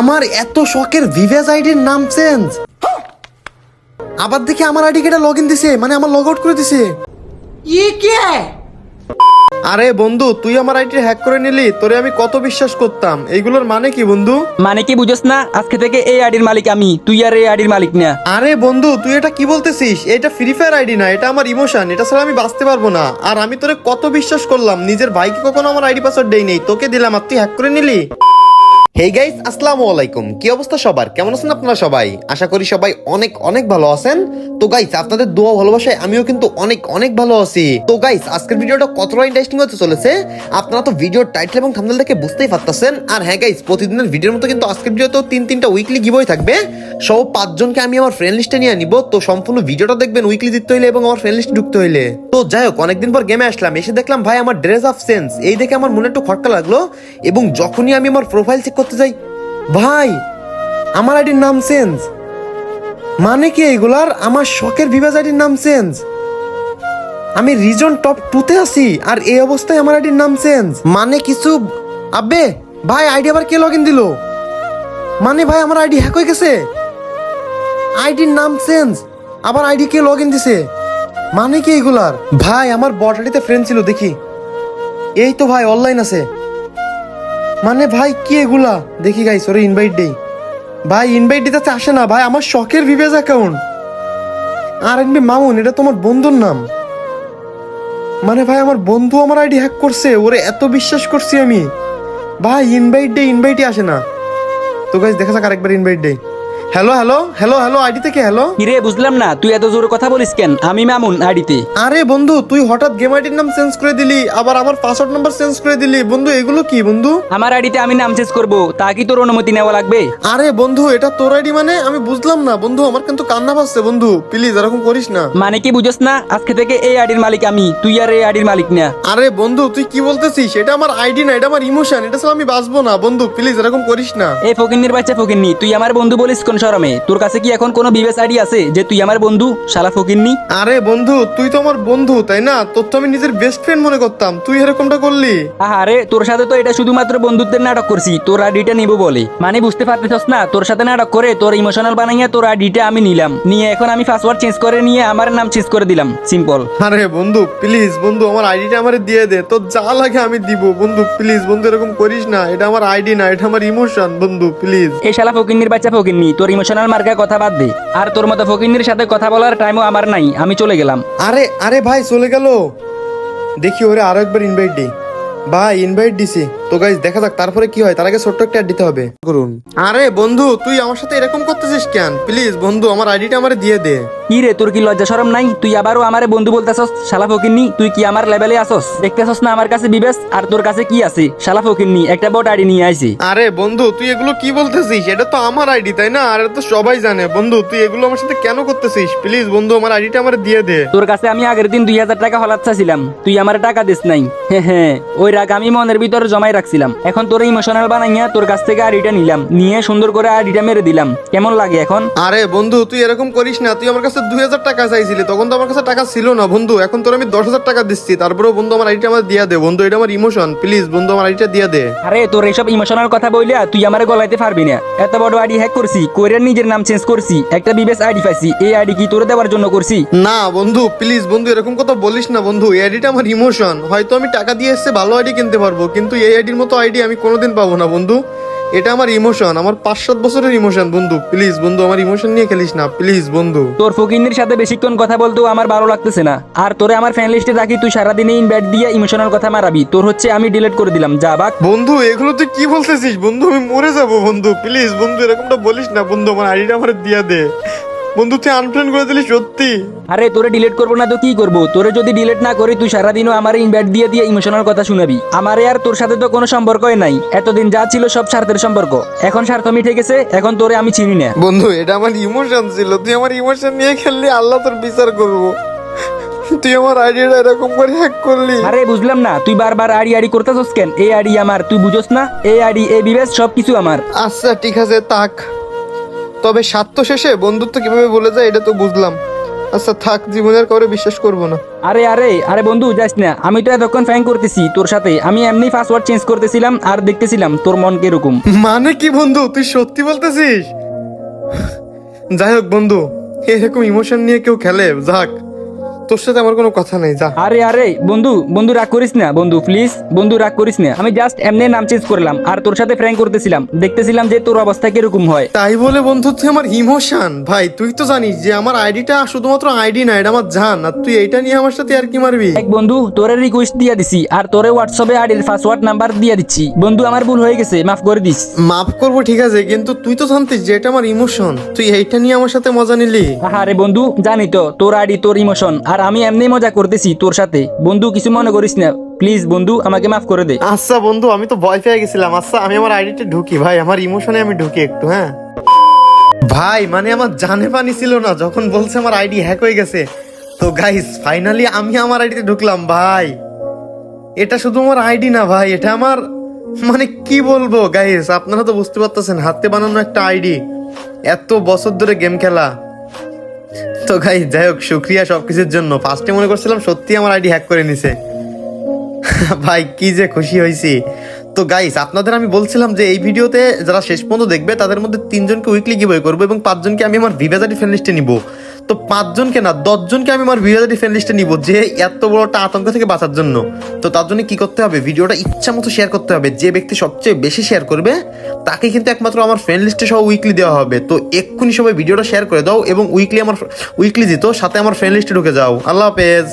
আমার এত শখের ভিভেজ আইডির নাম চেঞ্জ। আবার দেখি আমার আইডি কেটা লগ ইন দিছে মানে আমার লগ আউট করে দিছে। আরে বন্ধু তুই আমার আইডি হ্যাক করে নিলি তোরে আমি কত বিশ্বাস করতাম। এইগুলোর মানে কি বন্ধু? মানে কি বুঝছ না আজকে থেকে এই আইডির মালিক আমি তুই আর এই আইডির মালিক না। আরে বন্ধু তুই এটা কি বলতেছিস? এটা ফ্রি ফায়ার আইডি না এটা আমার ইমোশন এটা ছাড়া আমি বাঁচতে পারব না। আর আমি তোরে কত বিশ্বাস করলাম নিজের ভাইকে কখনো আমার আইডি পাসওয়ার্ড দেই নেই তোকে দিলাম আর তুই হ্যাক করে নিলি? হেই গাইস আসসালামু আলাইকুম। কি অবস্থা সবার? কেমন আছেন আপনারা সবাই? আশা করি সবাই অনেক অনেক ভালো আছেন। তো গাইস আপনাদের দোয়া ভালোবাসায় আমিও কিন্তু অনেক অনেক ভালো আছি। তো গাইস আজকের ভিডিওটা কতটা ইন্টারেস্টিং হতে চলেছে, আপনারা তো ভিডিওর টাইটেল এবং থাম্বনেল দেখে বুঝতেই পারতেছেন। আর হ্যাঁ গাইস প্রতিদিনের ভিডিওর মতো কিন্তু আজকের ভিডিওতেও তিন, তিনটা উইকলি গিভওয়ে থাকবে। সব পাঁচজনকে আমি আমার ফ্রেন্ড লিস্টে নিয়ে নিব তো সম্পূর্ণ ভিডিওটা দেখবেন উইকলি দিতে হইলে এবং আমার ফ্রেন্ড লিস্টে ঢুকতে হইলে। তো যাই হোক, অনেকদিন পর গেমে আসলাম। এসে দেখলাম, ভাই, আমার ড্রেস অফ সেন্স এই দেখে আমার মনে একটু খটকা লাগল। এবং যখনই আমি আমার প্রোফাইল চেক করতে যাই ভাই, আমার আইডির নাম চেঞ্জ। মানে কি এগুলার আমার শখের ভিভাজ আইডির নাম চেঞ্জ। আমি রিজন টপ টুতে আছি, আর এই অবস্থায় আমার আইডির নাম চেঞ্জ। মানে কিছু আবে ভাই, আইডি আবার কে লগ ইন দিল? মানে ভাই, আমার আইডি হ্যাক হয়ে গেছে। আইডির নাম চেঞ্জ, আবার আইডি কে লগ ইন দিছে? মানে কি এগুলার ভাই, আমার বট ফ্রেন্ড ছিল, দেখি। এই তো ভাই অনলাইন আছে। মানে ভাই, কি এগুলা? দেখি গাইস ওরে ইনভাইট দেই। ভাই ইনভাইট দিতে আসে না, ভাই, আমার শখের ভিভেজ অ্যাকাউন্ট আর এনবি মামুন, এটা তোমার বন্ধুর নাম। মানে ভাই, আমার বন্ধু আমার আইডি হ্যাক করছে, ওরে এত বিশ্বাস করছি আমি। ভাই ইনভাইট দে ইনভাইটই আসে না। তো গাইস দেখা যাক আরেকবার ইনভাইট দেই। Hello hello hello hello ID থেকে হ্যালো কিরে বুঝলাম না। তুই এত জোরে কথা বলিস কেন? আমি মামুন আইডিতে আরে বন্ধু তুই হঠাৎ গেম আইডির নাম চেঞ্জ করে দিলি আবার আমার পাসওয়ার্ড নাম্বার চেঞ্জ করে দিলি। বন্ধু এগুলো কি বন্ধু? আমার আইডিতে আমি নাম চেঞ্জ করব তা কি তোর অনুমতি নেওয়া লাগবে? আরে বন্ধু এটা তোর আইডি মানে? আমি বুঝলাম না। বন্ধু আমার কিন্তু কান্না পাচ্ছে বন্ধু। প্লিজ এরকম করিস না। মানে কি বুঝোস না? আজকে থেকে এই আইডির মালিক আমি তুই আর এই আইডির মালিক না। আরে বন্ধু তুই কি বলতেছিস? এটা আমার আইডি না এটা আমার ইমোশন এটা ছাড়া আমি বাঁচবো না। বন্ধু প্লিজ এরকম করিস না। এই ফকিন্নির বাচ্চা ফকিন্নি তুই আমার বন্ধু বলিস কোন শরমে। তোর কাছে কি এখন কোনো বিবেস আইডি আছে যে তুই আমার বন্ধু শালা ফকিন্নি? আরে বন্ধু তুই তো আমার বন্ধু তাই না? তোর তো আমি নিজের বেস্ট ফ্রেন্ড মনে করতাম। তুই এরকমটা করলি? আরে তোর সাথে তো এটা শুধুমাত্র বন্ধুত্বের নাটক করছি। তোর আইডিটা নিব বলে। মানে বুঝতে পারতেছস না তোর সাথে নাটক করে তোর ইমোশনাল বানাইয়া তোর আইডিটা আমি নিলাম। নিয়ে এখন আমি পাসওয়ার্ড চেঞ্জ করে নিয়ে আমার নাম চেঞ্জ করে দিলাম। সিম্পল আরে বন্ধু প্লিজ বন্ধু আমার আইডিটা আমারে দিয়ে দে। তোর যা লাগে আমি দিব। বন্ধু প্লিজ বন্ধু এরকম করিস না। এটা আমার আইডি না এটা আমার ইমোশন বন্ধু প্লিজ এই শালা ফকিন্নির বাচ্চা ফকিন্নি তোর ইমোশনাল মার্কে কথা বাদ দে। আর তোর মতো ফকিন্দির সাথে কথা বলার টাইমও আমার নাই, আমি চলে গেলাম। আরে আরে ভাই, চলে গেল। দেখি ওরে আরও একবার ইনভাইট দিই ভাই ইনভাইট দিছি। তো গাইজ দেখা যাক তারপরে কি হয়? তার আগে ছোট্ট একটা অ্যাড দিতে হবে। করুন। আরে বন্ধু তুই আমার সাথে এরকম করতেছিস কেন? প্লিজ বন্ধু আমার আইডিটা আমারে দিয়ে দে। কি রে তোর কি লজ্জা শরম নাই? তুই আবারও আমারে বন্ধু বলতেছস শালা ফকিন্নি তুই কি আমার লেভেলে আসস? দেখতেছস না আমার কাছে বিবেস আর তোর কাছে কি আছে? শালা ফকিন্নি একটা বট আইডি নিয়ে আইছি। আরে বন্ধু তুই এগুলো কি বলতেছিস? এটা তো আমার আইডি তাই না? আর তো সবাই জানে। বন্ধু তুই এগুলো আমার সাথে কেন করতেছিস? প্লিজ বন্ধু আমার আইডিটা আমারে দিয়ে দে। তোর কাছে আমি আগের দিন দুই হাজার টাকা হলাত চাইছিলাম। তুই আমার টাকা দিস নাই। হ্যাঁ হ্যাঁ ওই রাগ আমি মনের ভিতরে জমাই রাখছিলাম। এখন তোর ইমোশনাল বানাইয়া তোর কাছ থেকে আইডিটা নিলাম। নিয়ে সুন্দর করে আইডিটা মেরে দিলাম। কেমন লাগে এখন? আরে বন্ধু তুই এরকম করিস না। তুই আমার কাছে দুই হাজার টাকা চাইছিলি তখন তো আমার কাছে টাকা ছিল না বন্ধু। এখন তোর আমি দশ হাজার টাকা দিচ্ছি। তারপরেও বন্ধু আমার আইডিটা আমার দিয়ে দে। বন্ধু এটা আমার ইমোশন প্লিজ বন্ধু আমার আইডিটা দিয়ে দে। আরে তোর এইসব ইমোশনাল কথা বইলা তুই আমার গলাইতে পারবি না। এত বড় আইডি হ্যাক করছি কোরিয়ার নিজের নাম চেঞ্জ করছি। একটা বিবেস আইডি পাইছি। এই আইডি কি তোরে দেওয়ার জন্য করছি? না বন্ধু প্লিজ বন্ধু এরকম কথা বলিস না বন্ধু। এই আইডিটা আমার ইমোশন হয়তো আমি টাকা দিয়ে এসে ভালো আইডি কিনতে পারব কিন্তু এই আইডির মতো আইডি আমি কোনোদিন পাবো না বন্ধু। এটা আমার ইমোশন আমার পাঁচ সাত বছরের ইমোশন বন্ধু। প্লিজ বন্ধু আমার ইমোশন নিয়ে খেলিস না প্লিজ বন্ধু। তোর ফকিন্নির সাথে বেশিক্ষণ কথা বলতেও আমার ভালো লাগতেছে না। আর তোরে আমার ফ্যান লিস্টে রাখি তুই সারাদিনে ইনভাইট দিয়ে ইমোশনাল কথা মারাবি। তোর হচ্ছে আমি ডিলিট করে দিলাম যা বাক। বন্ধু এগুলো তুই কি বলতেছিস? বন্ধু আমি মরে যাব বন্ধু। প্লিজ বন্ধু এরকমটা বলিস না বন্ধু আমার আইডিটা আমার দিয়া দে। বন্ধু তুই আনফ্রেন্ড করে দিলি সত্যি। আরে তোরে ডিলিট করব না তো কি করব? তোরে যদি ডিলিট না করি তুই সারাদিনও আমার ইনভাইট দিয়ে দিয়ে ইমোশনাল কথা শুনাবি। আমার আর তোর সাথে তো কোনো সম্পর্কই নাই। এতদিন যা ছিল সব স্বার্থের সম্পর্ক। এখন স্বার্থ মিটে গেছে এখন তোরে আমি চিনি না। বন্ধু এটা আমার ইমোশন ছিল। তুই আমার ইমোশন নিয়ে খেললি আল্লাহ তোর বিচার করব। তুই আমার আইডিয়াটা এরকম করে হ্যাক করলি। আরে বুঝলাম না। তুই বারবার আড়ি আড়ি করতেছস কেন? এই আড়ি আমার তুই বুঝোস না? এই আড়ি এই বিবেশ সব কিছু আমার। আচ্ছা ঠিক আছে তাক তবে স্বার্থ শেষে বন্ধুত্ব কীভাবে বলে যায় এটা তো বুঝলাম। আচ্ছা থাক জীবনের কাউরে বিশ্বাস করব না। আরে আরে আরে বন্ধু যাস না। আমি তো এতক্ষণ ফ্যাং করতেছি তোর সাথে। আমি এমনি পাসওয়ার্ড চেঞ্জ করতেছিলাম আর দেখতেছিলাম তোর মন কীরকম। মানে কি বন্ধু? তুই সত্যি বলতেছিস? যাই হোক বন্ধু এরকম ইমোশন নিয়ে কেউ খেলে যাক। তোর সাথে আমার কোনো কথা নেই যা। আরে আরে বন্ধু বন্ধু রাগ করিস না বন্ধু প্লিজ বন্ধু রাগ করিস না। আমি জাস্ট এমনি নাম চেঞ্জ করলাম আর তোর সাথে ফ্র্যাঙ্ক করতেছিলাম। দেখতেছিলাম যে তোর অবস্থা কীরকম হয়। তাই বলে বন্ধু তুই আমার ইমোশন ভাই তুই তো জানিস যে আমার আইডিটা শুধুমাত্র আইডি না এটা আমার জান আর তুই এইটা নিয়ে আমার সাথে আর কি মারবি? এক বন্ধু তোরে রিকোয়েস্ট দিয়ে দিছি আর তোরে হোয়াটসঅ্যাপে আইডির পাসওয়ার্ড নাম্বার দিয়ে দিচ্ছি। বন্ধু আমার ভুল হয়ে গেছে মাফ করে দিস। মাফ করব ঠিক আছে কিন্তু তুই তো জানতিস যে এটা আমার ইমোশন তুই এইটা নিয়ে আমার সাথে মজা নিলি। আরে বন্ধু জানি তো তোর আইডি তোর ইমোশন আর আমি এমনি মজা করতেছি তোর সাথে। বন্ধু, কিছু মনে করিস না। প্লিজ, বন্ধু, আমাকে মাফ করে দে। আচ্ছা বন্ধু, আমি তো ভয় পেয়ে গেছিলাম। আচ্ছা আমি আমার আইডিতে ঢুকি। ভাই, আমার ইমোশনে আমি ঢুকি একটু হ্যাঁ? ভাই মানে আমার জানে পানি ছিল না, যখন বলছে আমার আইডি হ্যাক হয়ে গেছে। তো গাইস ফাইনালি আমি আমার আইডিতে ঢুকলাম, ভাই। এটা শুধু আমার আইডি না, ভাই, এটা আমার মানে কি বলব গাইস আপনারা তো বুঝতে পারতেছেন, হাতে বানানো একটা আইডি। এত বছর ধরে গেম খেলা। তো গাই যাই হোক শুক্রিয়া সবকিছুর জন্য। ফার্স্টে মনে করছিলাম সত্যি আমার আইডি হ্যাক করে নিছে। ভাই, কি যে খুশি হয়েছি। তো গাইস আপনাদের আমি বলছিলাম যে এই ভিডিওতে যারা শেষ পর্যন্ত দেখবে, তাদের মধ্যে তিনজনকে উইকলি গিভওয়ে করব এবং পাঁচজনকে আমি আমার ভিভেজারি ফ্রেন্ড লিস্টে নিব। তো পাঁচজনকে না, দশজনকে আমি আমার ভিডিওতে ডিফেন্ড লিস্টে নিব যে এত বড় একটা আতঙ্ক থেকে বাঁচার জন্য। তো তার জন্য কি করতে হবে? ভিডিওটা ইচ্ছা মতো শেয়ার করতে হবে। যে ব্যক্তি সবচেয়ে বেশি শেয়ার করবে, তাকে কিন্তু একমাত্র আমার ফ্রেন্ড লিস্টে সহ উইকলি দেওয়া হবে। তো এক্ষুনি সবাই ভিডিওটা শেয়ার করে দাও এবং উইকলি আমার উইকলি দিত সাথে আমার ফ্রেন্ড লিস্টে ঢুকে যাও। আল্লাহ হাফেজ।